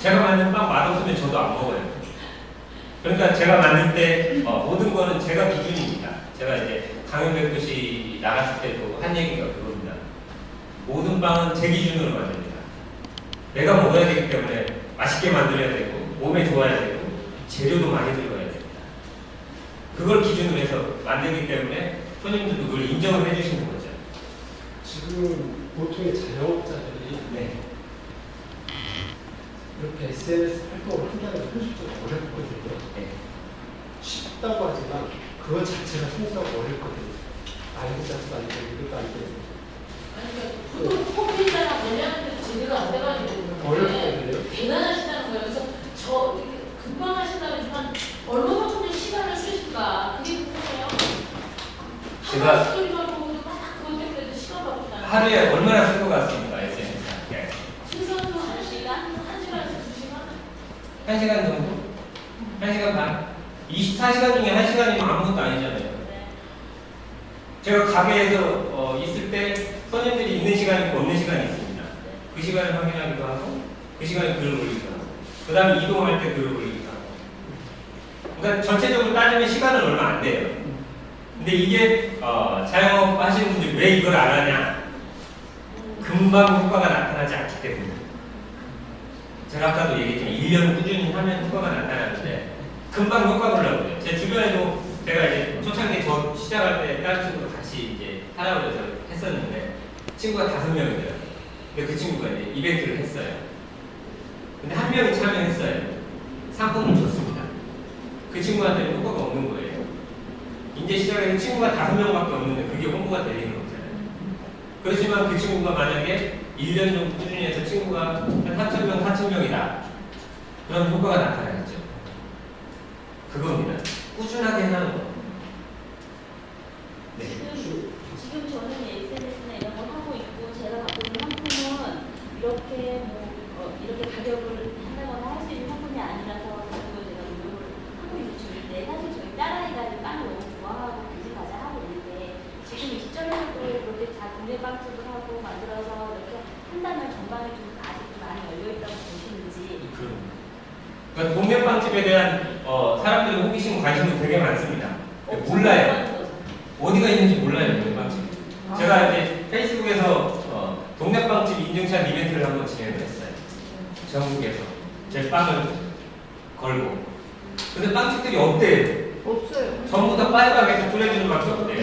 제가 만든 빵 맛없으면 저도 안 먹어요. 그러니까 제가 만들 때 어, 모든 거는 제가 기준입니다. 제가 이제 강연백 도시 나갔을 때도 한 얘기가 그겁니다. 모든 빵은 제 기준으로 만듭니다. 내가 먹어야 되기 때문에 맛있게 만들어야 되고 몸에 좋아야 되고 재료도 많이 들어가야 됩니다. 그걸 기준으로 해서 만들기 때문에 손님들도 그걸 인정을 해주시는 거죠. 지금 보통의 자영업자들이 네. 이렇게 SNS 활동을 한다는 게 현실적으로 어렵거든요. 네. 쉽다고 하지만 그것 자체가 성사가 어렵거든요. 알고 자체도 아니고 이것도 아니고 아니, 그러니까 보통 커피나 원래는 제대로 안 돼가지고 어렵거든요. 대단하시다는 거예요. 그래서 저 이렇게 금방 하신다고 하지만 얼마만큼 시간을 쓰실까 그게 궁금해요. 제가- 하나 스토리만 보고도 막 그것 때문에 시간 바꾼다. 하루에 얼마나 쓸 것 같습니까? SNS. 네. 최소한 한 시간, 한 시간에서 두 시간. 1시간 정도? 1시간 반? 24시간 중에 1시간이면 아무것도 아니잖아요. 네. 제가 가게에서 어, 있을 때 손님들이 있는 시간이 있고 없는 시간이 있습니다. 그 시간을 확인하기도 하고 그 시간에 글을 올리기도 하고 그 다음에 이동할 때 글을 올리기도 하고 그러니까 전체적으로 따지면 시간은 얼마 안 돼요. 근데 이게 어, 자영업 하시는 분들이 왜 이걸 안 하냐 금방 효과가 나타나지 않기 때문에 제가 아까도 얘기했지만 1년 꾸준히 하면 효과가 나타나는데 금방 효과 보려고 해요. 제 주변에도 제가 이제 초창기에 저 시작할 때 다른 친구도 같이 이제 하라고 해서 했었는데 친구가 다섯 명이더라고요. 근데 그 친구가 이제 이벤트를 했어요. 근데 한 명이 참여했어요. 상품을 줬습니다. 그 친구한테는 효과가 없는 거예요. 이제 시작해서 친구가 다섯 명밖에 없는데 그게 홍보가 될 리는 없잖아요. 그렇지만 그 친구가 만약에 1년 정도 꾸준히 해서 친구가 한 3,000명, 4,000명이다. 그럼 효과가 나타나겠죠. 그겁니다. 꾸준하게 하는 거. 네. 지금, 지금 저는 SNS나 이런 걸 하고 있고 제가 갖고 있는 상품은 이렇게 뭐 어, 이렇게 가격을 한다거나 할 수 있는 상품이 아니라서 그거 제가 노력을 하고 있는 중인데 사실 저희 딸아이가 빵을 너무 좋아하고 계속 과자 하고 있는데 지금 이 시점에서 도 그렇게 다 동네 빵집을 하고 만들어서 이렇게 한다면 전반에 좀 아직 좀 많이 열려 있다고 보시는지 그러니까 동네 빵집에 대한 어, 사람들의 호기심, 관심도 되게 많습니다. 근데 몰라요. 어디가 있는지 몰라요, 동네 빵집. 제가 이제 페이스북에서 어, 동네 빵집 인증샷 이벤트를 한번 진행을 했어요. 전국에서 제 빵을 걸고. 근데 빵집들이 없대요. 없어요. 전부 다 빨갛게 뿌려주는 밖에 없대요.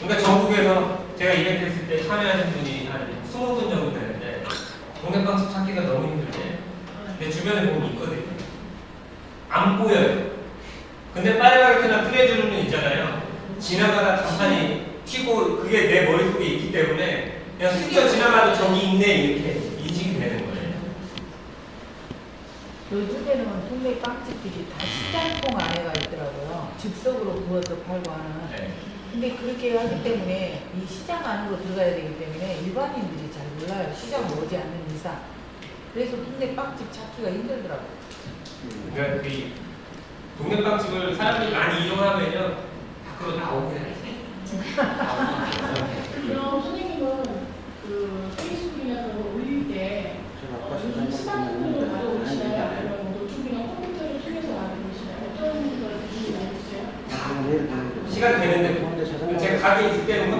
그러니까 전국에서 제가 이벤트 했을 때 참여하는 분이 한 20분 정도 되는데 동네 빵집 찾기가 너무 힘들대. 근데 주변에 보면 있거든요. 안 보여요. 근데 빨갛게나 뿌려주는 분 있잖아요. 지나가다 간판이 튀고 그게 내 머릿속에 있기 때문에 그냥 스쳐 지나가도 저기 있네 이렇게 인식이 되는 거예요. 요즘에는 동네 빵집들이 다 시장통 안에가 있더라고요. 즉석으로 구워서 팔고 하는. 네. 근데 그렇게 하기 때문에 이 시장 안으로 들어가야 되기 때문에 일반인들이 잘 몰라요. 시장을 오지 않는 이상. 그래서 동네 빵집 찾기가 힘들더라고. 그러니까 그 동네 빵집을 사람들이 많이 이용하면요 밖으로 나오긴 하지. 그럼 선생님은 그 페이스북이나 그런 거 올릴 때 요즘 스마트폰을 가져오시나요? 아니면 뭐 노트북이나 컴퓨터를 통해서 가져오시나요? 어떤 걸 주시나요? 시간 되는데 제가 가게 있을 때는